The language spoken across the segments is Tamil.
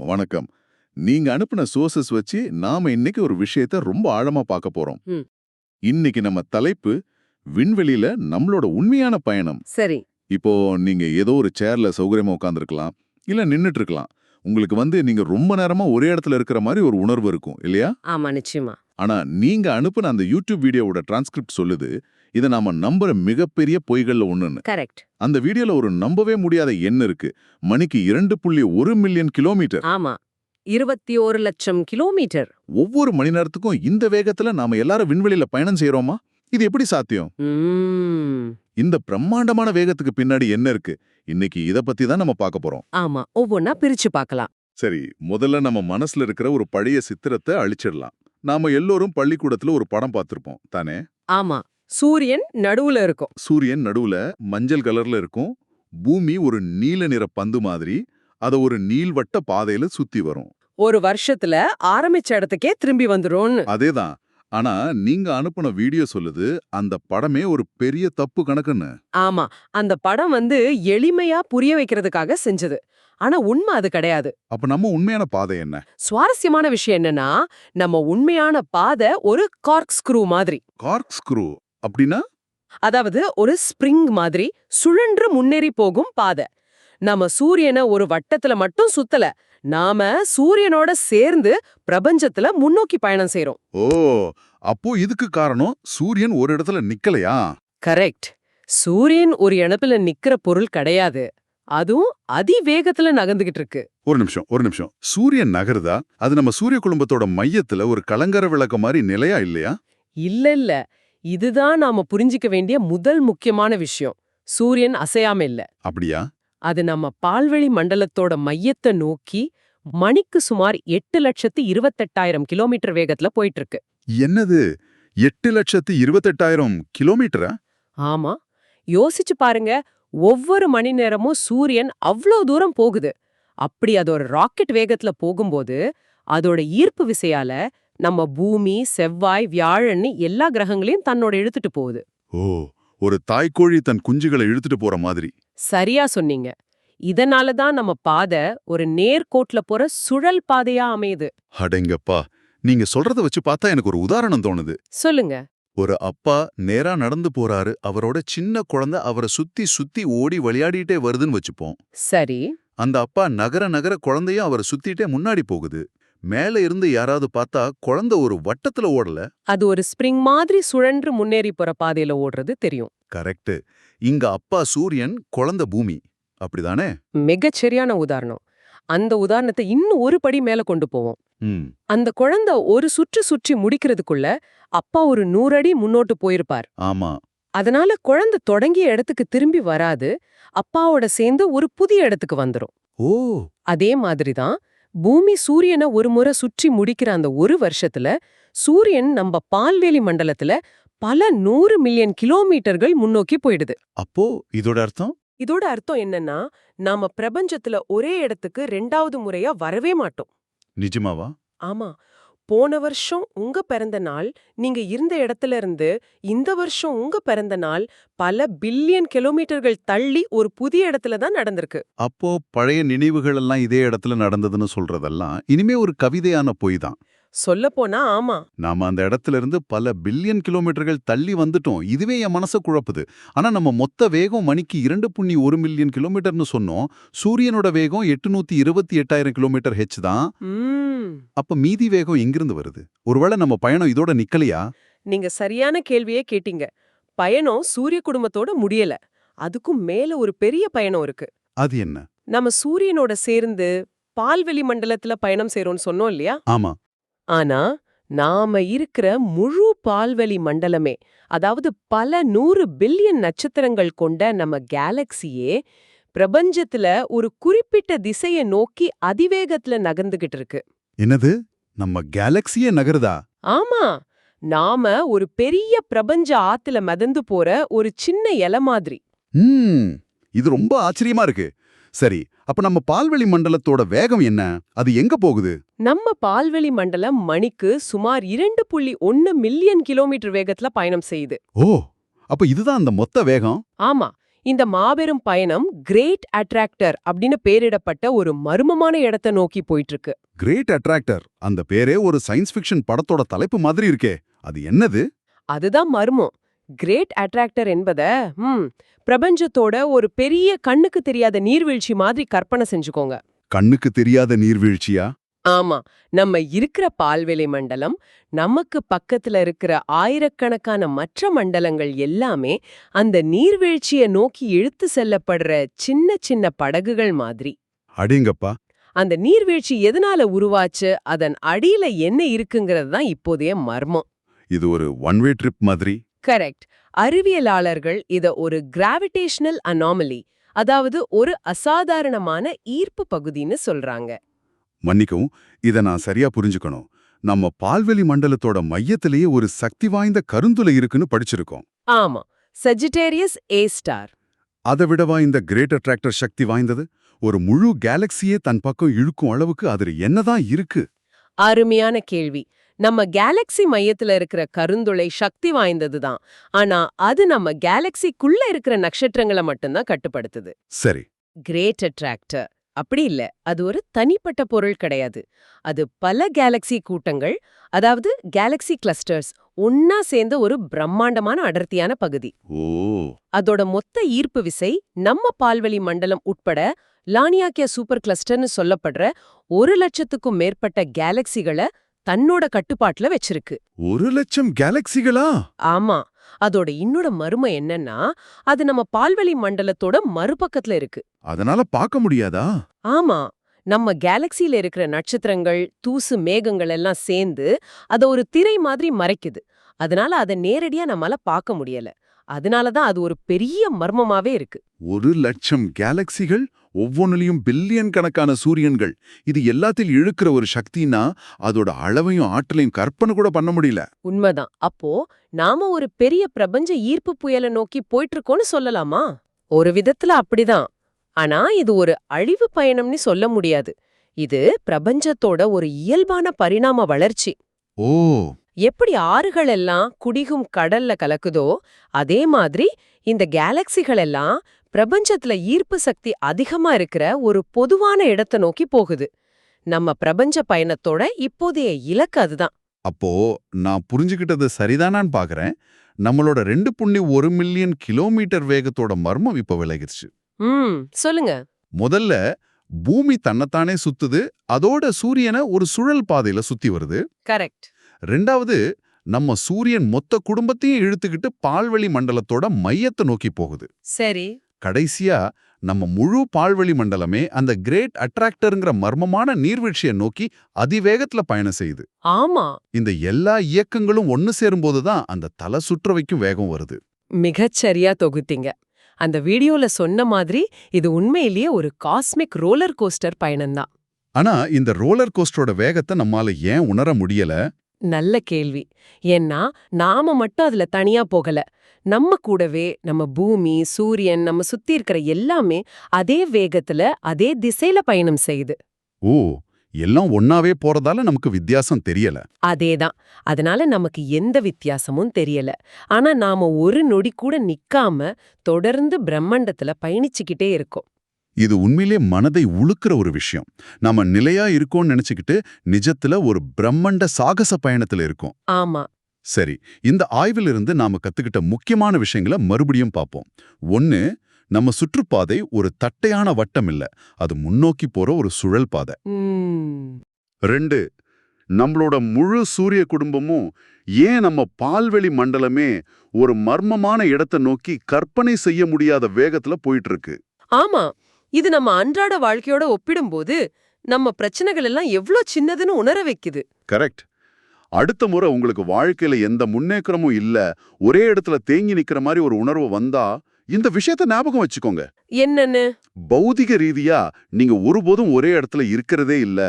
வணக்கம். நீங்க அனுப்பின சோர்சஸ் வச்சு நாம இன்னைக்கு ஒரு விஷயத்த ரொம்ப ஆழமா பார்க்க போறோம். இன்னைக்கு நம்ம தலைப்பு விண்வெளியில நம்மளோட உண்மையான பயணம். சரி. இப்போ நீங்க ஏதோ ஒரு சேர்ல சௌகரியமா உட்கார்ந்திருக்கலாம் இல்ல நின்னுட்டு இருக்கலாம். உங்களுக்கு வந்து நீங்க ரொம்ப நேரமா ஒரே இடத்துல இருக்கிற மாதிரி ஒரு உணர்வு இருக்கும் இல்லையா? ஆமா நிச்சயமா. ஆனா நீங்க அனுப்புன அந்த யூடியூப் வீடியோவோட டிரான்ஸ்கிரிப்ட் சொல்லுது இதை நாம நம்புற மிகப்பெரிய பொய்கள்ல ஒண்ணுன்னு. கரெக்ட் அந்த வீடியோல ஒரு நம்பவே முடியாத எண் இருக்கு. மணிக்கு இரண்டு புள்ளி ஒரு மில்லியன் கிலோமீட்டர். ஆமா. இருபத்தி ஒரு லட்சம் கிலோமீட்டர். ஒவ்வொரு மணி நேரத்துக்கும் இந்த வேகத்துல நாம எல்லாரும் விண்வெளியில பயணம் செய்யறோமா இது எப்படி சாத்தியம். இந்த பிரம்மாண்டமான வேகத்துக்கு பின்னாடி என்ன இருக்கு? இன்னைக்கு இத பத்தி தான் நம்ம பார்க்க போறோம். ஆமா ஒவ்வொன்னா பிரிச்சு பார்க்கலாம். சரி முதல்ல நம்ம மனசுல இருக்கிற ஒரு பழைய சித்திரத்தை அழிச்சிடலாம். நாம எல்லோரும் பள்ளிக்கூடத்துல ஒரு படம் பார்த்திருப்போம் தானே? ஆமா. சூரியன் நடுவுல இருக்கும். சூரியன் நடுவுல மஞ்சள் கலர்ல இருக்கும். பூமி ஒரு நீல நிற பந்து மாதிரி. அத ஒரு நீள்வட்ட பாதையில சுத்தி வரும். ஒரு வருஷத்துல ஆரம்பிச்ச இடத்துக்கே திரும்பி வந்துரும்னு. அதேதான். ஆனா நீங்க அனுப்புன வீடியோ சொல்லுது அந்த படமே ஒரு பெரிய தப்பு கணக்குன்னு. ஆமா. அந்த படம் வந்து எளிமையா புரிய வைக்கிறதுக்காக செஞ்சது. ஆனா உண்மை அது கிடையாது. அப்ப நம்ம உண்மையான பாதை என்ன? சுவாரஸ்யமான விஷயம் என்னன்னா நம்ம உண்மையான பாதை ஒரு கார்க் ஸ்க்ரூ மாதிரி. கார்க் ஸ்க்ரூ அப்படின்னா? அதாவது ஒரு ஸ்ப்ரிங் மாதிரி சுழன்று முன்னேறி போகும் பாதை. நம்ம சூரியனை ஒரு வட்டத்துல மட்டும் சுத்தல. நாம சூரியனோட சேர்ந்து பிரபஞ்சத்துல முன்னோக்கி பயணம் செய்றோம். ஓ அப்போ இதுக்கு காரணம் சூரியன் ஒரு இடத்துல நிக்கலையா? கரெக்ட். சூரியன் ஒரு இடத்துல நிக்கிற பொருள் கிடையாது. அதுவும் அதிவேகத்துல நகர்ந்துகிட்டு இருக்கு. ஒரு நிமிஷம் ஒரு நிமிஷம். சூரியன் நகருதா? அது நம்ம சூரிய குடும்பத்தோட மையத்துல ஒரு கலங்கர விளக்க மாதிரி நிலையா இல்லையா? இல்ல இல்ல. இதுதான் நாம புரிஞ்சிக்க வேண்டிய முதல் முக்கியமான விஷயம். சூரியன் அசையாம இல்ல. அப்படியா? அது நம்ம பால்வெளி மண்டலத்தோட மையத்தை நோக்கி மணிக்கு சுமார் எட்டு லட்சத்து இருபத்தெட்டாயிரம் கிலோமீட்டர் வேகத்துல போயிட்டு இருக்கு என்னது? எட்டு லட்சத்து இருபத்தெட்டாயிரம் கிலோமீட்டரா? ஆமா. யோசிச்சு பாருங்க ஒவ்வொரு மணி நேரமும் சூரியன் அவ்ளோ தூரம் போகுது. அப்படி அது ஒரு ராக்கெட் வேகத்துல போகும்போது அதோட ஈர்ப்பு விசையால நம்ம பூமி செவ்வாய் வியாழன்னு எல்லா கிரகங்களையும் தன்னோட இழுத்துட்டு போகுது. ஓ ஒரு தாய்க்கோழி தன் குஞ்சுகளை இழுத்துட்டு போற மாதிரி. சரியா சொன்னீங்க. இதனால தான் நம்ம பாதை ஒரு நேர்கோட்ல போற சுழல் பாதையா அமையுது. அடேங்கப்பா நீங்க சொல்றத வச்சு பார்த்தா எனக்கு ஒரு உதாரணம் தோணுது. சொல்லுங்க. ஒரு அப்பா நேரா நடந்து போறாரு அவரோட சின்ன குழந்தை அவரை சுத்தி சுத்தி ஓடி விளையாடிட்டே வருதுன்னு வச்சுப்போம். சரி. அந்த அப்பா நகர நகர குழந்தையும் அவரை சுத்திட்டே முன்னாடி போகுது. மேல இருந்து யாராவது பார்த்தா குழந்தை ஒரு வட்டத்துல ஓடல. அது ஒரு ஸ்ப்ரிங் மாதிரி சுழன்று முன்னேறி போற பாதையில ஓடுறது தெரியும். கரெக்ட் இங்க அப்பா சூரியன் குழந்தை பூமி. அப்படிதானே? மிகச் சரியான உதாரணம். அந்த உதாரணத்தை இன்னும் ஒரு படி மேல கொண்டு போவோம். அந்த குழந்தை ஒரு சுற்று சுற்றி முடிக்கிறதுக்குள்ள அப்பா ஒரு நூறடி முன்னோட்டு போயிருப்பார். ஆமா. அதனால குழந்தை தொடங்கிய இடத்துக்கு திரும்பி வராது. அப்பாவோட சேர்ந்து ஒரு புதிய இடத்துக்கு வந்துரும். ஓ. அதே மாதிரிதான் பூமி சூரியனை ஒரு முறை சுற்றி முடிக்கிற அந்த ஒரு வருஷத்துல சூரியன் நம்ம பால்வேலி மண்டலத்துல பல நூறு மில்லியன் கிலோமீட்டர்கள் முன்னோக்கி போயிடுது. அப்போ இதோட அர்த்தம்? இதோட அர்த்தம் என்னன்னா நாம பிரபஞ்சத்துல ஒரே இடத்துக்கு ரெண்டாவது முறையா வரவே மாட்டோம். நிஜமாவா? ஆமா. போன வருஷம் உங்க பிறந்த நாள் நீங்க இருந்த இடத்துல இருந்து இந்த வருஷம் உங்க பிறந்த நாள் பல பில்லியன் கிலோமீட்டர்கள் தள்ளி ஒரு புதிய இடத்துல தான் நடந்திருக்கு. அப்போ பழைய நினைவுகள் எல்லாம் இதே இடத்துல நடந்ததுன்னு சொல்றதெல்லாம் இனிமே ஒரு கவிதையான பொய் தான். சொல்லப்போனா ஆமா. நாம அந்த இடத்துல இருந்து பல பில்லியன் கிலோமீட்டர்கள் தள்ளி வந்துட்டோம். இதுவே என் மனசை குழப்புது. ஆனா நம்ம மொத்த வேகம் மணிக்கு இரண்டு புள்ளி ஒரு மில்லியன் கிலோமீட்டர்னு சொன்னோம். சூரியனோட வேகம் எட்டுநூத்தி இருபத்தி எட்டாயிரம் கிலோமீட்டர் ஹெச் தான். அப்ப மீதி வேகம் எங்கிருந்து வருது? ஒருவேளை நம்ம பயணம் இதோட நிக்கலையா? நீங்க சரியான கேள்வியே கேட்டீங்க. பயணம் சூரிய குடும்பத்தோட முடியல. அதுக்கும் மேல ஒரு பெரிய பயணம் இருக்கு. அது என்ன? நம்ம சூரியனோட சேர்ந்து பால்வெளி மண்டலத்துல பயணம் செய்றோம்னு சொன்னோம் இல்லையா? ஆமா. ஆனா நாம இருக்கிற முழு பால்வெளி மண்டலமே அதாவது பல நூறு பில்லியன் நட்சத்திரங்கள் கொண்ட நம்ம கேலக்சியே பிரபஞ்சத்துல ஒரு குறிப்பிட்ட திசையை நோக்கி அதிவேகத்துல நகர்ந்துகிட்டு இருக்கு. என்னது? நம்ம கேலக்சியே நகருதா? ஆமா. நாம ஒரு பெரிய பிரபஞ்ச ஆத்துல மிதந்து போற ஒரு சின்ன இலை மாதிரி. ம். இது ரொம்ப ஆச்சரியமா இருக்கு. சரி அப்ப நம்ம பால்வெளி மண்டலத்தோட வேகம் என்ன? அது எங்க போகுது? நம்ம பால்வெளி மண்டலம் மணிக்கு சுமார் இரண்டு புள்ளி ஒன்னு மில்லியன் கிலோமீட்டர் வேகத்துல பயணம் செய்யுது. ஓ அப்ப இதுதான் அந்த மொத்த வேகம்? ஆமா. இந்த மாபெரும் பயணம் கிரேட் அட்ராக்டர் அப்படின்னு பேரிடப்பட்ட ஒரு மர்மமான இடத்தை நோக்கி போயிட்டு இருக்கு கிரேட் அட்ராக்டர். அந்த பேரே ஒரு சயின்ஸ் ஃபிக்ஷன் படத்தோட தலைப்பு மாதிரி இருக்கே. அது என்னது? அதுதான் மர்மம். கிரேட் அட்ராக்டர் என்பத ம் பிரபஞ்சத்தோட ஒரு பெரிய கண்ணுக்கு தெரியாத நீர்வீழ்ச்சி மாதிரி கற்பனை செஞ்சுக்கோங்க. கண்ணுக்கு தெரியாத நீர்வீழ்ச்சியா? ஆமா. நம்ம இருக்கிற பால்வெளி மண்டலம் நமக்கு பக்கத்துல இருக்கிற ஆயிரக்கணக்கான மற்ற மண்டலங்கள் எல்லாமே அந்த நீர்வீழ்ச்சிய நோக்கி இழுத்து செல்லப்படுற சின்ன சின்ன படகுகள் மாதிரி. அடிங்கப்பா. அந்த நீர்வீழ்ச்சி எதனால உருவாச்சு? அதன் அடியில என்ன இருக்குங்கிறது தான் இப்போதைய மர்மம். இது ஒரு ஒன் வே ட்ரிப் மாதிரி? கரெக்ட். அறிவியலாளர்கள் இத ஒரு கிராவிடேஷனல் அனாமலி அதாவது ஒரு அசாதாரணமான ஈர்ப்பு பகுதின்னு சொல்றாங்க. மன்னிக்கவும் இத நான் சரியா புரிஞ்சுக்கணும். நம்ம பால்வெளி மண்டலத்தோட மையத்திலேயே ஒரு சக்தி வாய்ந்த கருந்துளை இருக்குன்னு படிச்சிருக்கோம். ஆமா. சஜிடேரியஸ் ஏ ஸ்டார் அதை விடவா இந்த கிரேட் அட்ராக்டர் சக்தி வாய்ந்தது? ஒரு முழு கேலக்சியே தன் பக்கம் இழுக்கும் அளவுக்கு அதுல என்னதான் இருக்கு? அருமையான கேள்வி. நம்ம கேலக்ஸி மையத்துல இருக்கிற கருந்துளை சக்தி வாய்ந்தது தான். ஆனா அது நம்ம கேலக்ஸிக்குள்ள இருக்கிற நட்சத்திரங்களை மட்டும்தான் கட்டுப்படுத்துது. சரி. கிரேட் அட்ராக்டர் அப்படி இல்ல. அது ஒரு தனிப்பட்ட பொருள் கிடையாது. அது பல கேலக்ஸி கூட்டங்கள் அதாவது கேலக்ஸி கிளஸ்டர்ஸ் ஒன்னா சேர்ந்த ஒரு பிரம்மாண்டமான அடர்த்தியான பகுதி. அதோட மொத்த ஈர்ப்பு விசை நம்ம பால்வெளி மண்டலம் உட்பட லானியாக்கியா சூப்பர் கிளஸ்டர்னு சொல்லப்படுற ஒரு லட்சத்துக்கும் மேற்பட்ட கேலக்சிகளை தன்னோட கட்டுப்பாட்டுல வச்சிருக்கு. ஒரு லட்சம் கேலக்சிகளா ஆமா. அதோட இன்னொட மர்மம் என்னன்னா அது நம்ம பால்வெளி மண்டலத்தோட மறுபக்கத்துல இருக்கு. அதனால பார்க்க முடியாதா? ஆமா. நம்ம கேலக்சில இருக்கிற நட்சத்திரங்கள் தூசு மேகங்கள் எல்லாம் சேர்ந்து அத ஒரு திரை மாதிரி மறைக்குது. அதனால அதை நேரடியா நம்மால பார்க்க முடியல. அதனால தான் அது ஒரு பெரிய மர்மமாவே இருக்கு. ஒரு லட்சம் கேலக்சிகள் ஒவ்வொன்னுலயும் பில்லியன் கணக்கான சூரியன்கள். இது எல்லாத்தையும் இழுக்கிற ஒரு சக்தினா அதோட அளவையும் ஆற்றலையும் கற்பனை கூட பண்ண முடியல. உண்மைதான். அப்போ நாம ஒரு பெரிய பிரபஞ்ச ஈர்ப்பு புயலை நோக்கி போயிட்டு இருக்கோம்னு சொல்லலாமா? ஒரு விதத்துல அப்படிதான். ஆனா இது ஒரு அழிவு பயணம்னு சொல்ல முடியாது. இது பிரபஞ்சத்தோட ஒரு இயல்பான பரிணாம வளர்ச்சி. ஓ! எப்படி ஆறுகள் எல்லாம் குடிகும் கடல்ல கலக்குதோ அதே மாதிரி இந்த கேலக்சிகள் எல்லாம் பிரபஞ்சத்துல ஈர்ப்பு சக்தி அதிகமா இருக்கிற ஒரு பொதுவான இடத்தை நோக்கி போகுது. நம்ம பிரபஞ்ச பயணத்தோட இப்போதைய இலக்கு அதுதான். அப்போ நான் புரிஞ்சுக்கிட்டது சரிதானான்னு பாக்குறேன். நம்மளோட ரெண்டு புள்ளி ஒரு மில்லியன் கிலோமீட்டர் வேகத்தோட மர்மம் இப்ப விலகிருச்சு. ம் சொல்லுங்க. முதல்ல பூமி தன்னைத்தானே சுத்துது அதோட சூரியனை ஒரு சுழல் பாதையில சுத்தி வருது. கரெக்ட். ரெண்டாவது நம்ம சூரியன் மொத்த குடும்பத்தையும் இழுத்துக்கிட்டு பால்வெளி மண்டலத்தோட மையத்தை நோக்கி போகுது. சரி. கடைசியா நம்ம முழு பால்வெளி மண்டலமே அந்த கிரேட் அட்ராக்டருங்கிற மர்மமான நீர்வீழ்ச்சியை நோக்கி அதிவேகத்துல பயணம் செய்யுது. ஆமா. இந்த எல்லா இயக்கங்களும் ஒன்னு சேரும்போது தான் அந்த தலை சுற்ற வைக்கும் வேகம் வருது. மிகச்சரியா தொகுத்தீங்க. அந்த வீடியோல சொன்ன மாதிரி இது உண்மையிலேயே ஒரு காஸ்மிக் ரோலர் கோஸ்டர் பயணம்தான் ஆனா இந்த ரோலர் கோஸ்டரோட வேகத்தை நம்மால ஏன் உணர முடியல? நல்ல கேள்வி. ஏன்னா நாம மட்டும் அதுல தனியா போகல. நம்ம கூடவே நம்ம பூமி சூரியன் நம்ம சுத்தி இருக்கிற எல்லாமே அதே வேகத்துல அதே திசையில பயணம் செய்யுது. ஓ எல்லாம் ஒன்னாவே போறதால நமக்கு வித்தியாசம் தெரியல. அதேதான். அதனால நமக்கு எந்த வித்தியாசமும் தெரியல. ஆனா நாம ஒரு நொடி கூட நிக்காம தொடர்ந்து பிரம்மாண்டத்துல பயணிச்சுக்கிட்டே இருக்கோம். இது உண்மையிலே மனதை உழுக்கிற ஒரு விஷயம். நாம நிலையா இருக்கோம்னு நினைச்சுக்கிட்டு நிஜத்துல ஒரு பிரம்மண்ட சாகச பயணத்துல இருக்கோம். ஆமா. சரி இந்த ஆய்விலிருந்து நாம கத்துக்கிட்ட முக்கியமான விஷயங்களை மறுபடியும் பார்ப்போம் ஒன்னு நம்ம சுற்றுப்பாதை ஒரு தட்டையான வட்டம் இல்ல. அது முன்னோக்கி போற ஒரு சுழல் பாதை. ரெண்டு நம்மளோட முழு சூரிய குடும்பமும் ஏன் நம்ம பால்வெளி மண்டலமே ஒரு மர்மமான இடத்தை நோக்கி கற்பனை செய்ய முடியாத வேகத்துல போயிட்டு இருக்கு? ஆமா. இது நம்ம அன்றாட வாழ்க்கையோட ஒப்பிடும்போது நம்ம பிரச்சனைகள் எல்லாம் எவ்ளோ சின்னதுன்னு உணர வைக்குது. கரெக்ட். அடுத்த முறை உங்களுக்கு வாழ்க்கையில எந்த முன்னேற்றமும் இல்ல ஒரே இடத்துல தேங்கி நிக்கிற மாதிரி ஒரு உணர்வு வந்தா இந்த விஷயத்த ஞாபகம் வச்சுக்கோங்க. என்னன்னு? பௌதிக ரீதியா நீங்க ஒருபோதும் ஒரே இடத்துல இருக்கிறதே இல்ல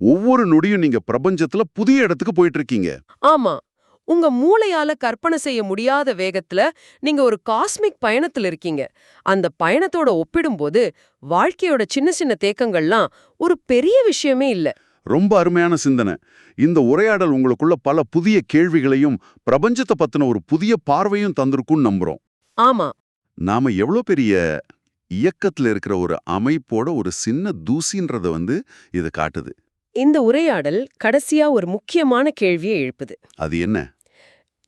ஒவ்வொரு நொடியும் நீங்க பிரபஞ்சத்துல புதிய இடத்துக்கு போயிட்டு இருக்கீங்க. ஆமா. உங்க மூளையால கற்பனை செய்ய முடியாத வேகத்துல நீங்க ஒரு காஸ்மிக் பயணத்துல இருக்கீங்க. அந்த பயணத்தோட ஒப்பிடும்போது வாழ்க்கையோட சின்ன சின்ன தேக்கங்கள்லாம் ஒரு பெரிய விஷயமே இல்ல. ரொம்ப அருமையான சிந்தனை. இந்த உரையாடல் உங்களுக்குள்ள பல புதிய கேள்விகளையும் பிரபஞ்சத்தை பத்தின ஒரு புதிய பார்வையும் தந்திருக்கும்னு நம்புறோம். ஆமா. நாம எவ்வளோ பெரிய இயக்கத்துல இருக்கிற ஒரு அமைப்போட ஒரு சின்ன தூசின்றத வந்து இது காட்டுது. இந்த உரையாடல் கடைசியா ஒரு முக்கியமான கேள்வியை எழுப்புது. அது என்ன?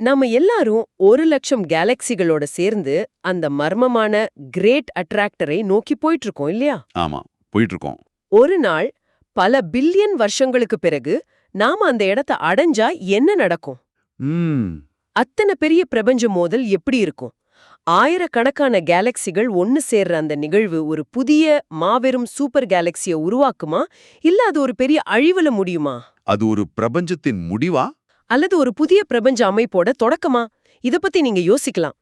நாம எல்லாரும் ஒரு லட்சம் கேலக்சிகளோட சேர்ந்து அந்த மர்மமான கிரேட் அட்ராக்டரை நோக்கி போயிட்டு இருக்கோம் இல்லையா? ஆமா போயிட்டு இருக்கோம் ஒரு நாள் பல பில்லியன் வருஷங்களுக்கு பிறகு நாம அந்த இடத்த அடைஞ்சா என்ன நடக்கும்? அத்தனை பெரிய பிரபஞ்ச மோதல் எப்படி இருக்கும்? ஆயிரக்கணக்கான கேலக்சிகள் ஒன்னு சேர்ற அந்த நிகழ்வு ஒரு புதிய மாபெரும் சூப்பர் கேலக்சிய உருவாக்குமா? இல்ல அது ஒரு பெரிய அழிவுல முடியுமா? அது ஒரு பிரபஞ்சத்தின் முடிவா? அல்லது ஒரு புதிய பிரபஞ்ச அமைப்போட தொடக்கமா? இத பத்தி நீங்க யோசிக்கலாம்.